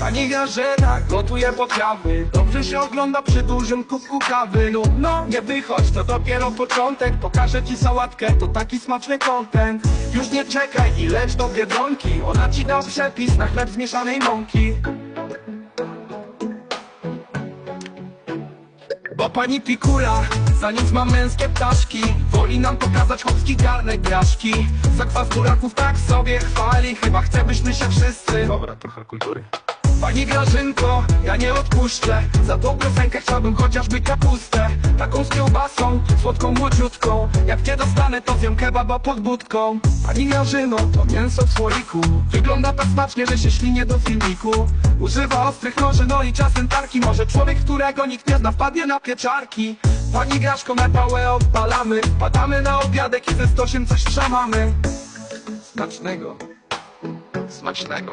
Pani Grażyna gotuje potrawy. Dobrze się ogląda przy dużym kubku kawy. No, no, nie wychodź, to dopiero początek. Pokażę ci sałatkę, to taki smaczny kontent Już nie czekaj i leć do Biedronki. Ona ci da przepis na chleb z mieszanej mąki. Bo pani Pikula za nic ma męskie ptaszki. Woli nam pokazać chłopski garnek graszki. Zakwas buraków tak sobie chwali Chyba chce byśmy się wszyscy Dobra, trochę kultury. Pani Grażynko, ja nie odpuszczę. Za tą piosenkę chciałbym chociażby kapustę. Taką z kiełbasą, słodką młodziutką. Jak nie dostanę to zjem kebaba pod budką. Pani Grażyno, to mięso w słoiku. Wygląda tak smacznie, że się ślinie do filmiku. Używa ostrych noży, no i czasem tarki. Może człowiek, którego nikt nie zna wpadnie na pieczarki. Pani Grażko, na pałę odpalamy. Padamy na obiadek i ze stosiem coś trzamamy Smacznego. Smacznego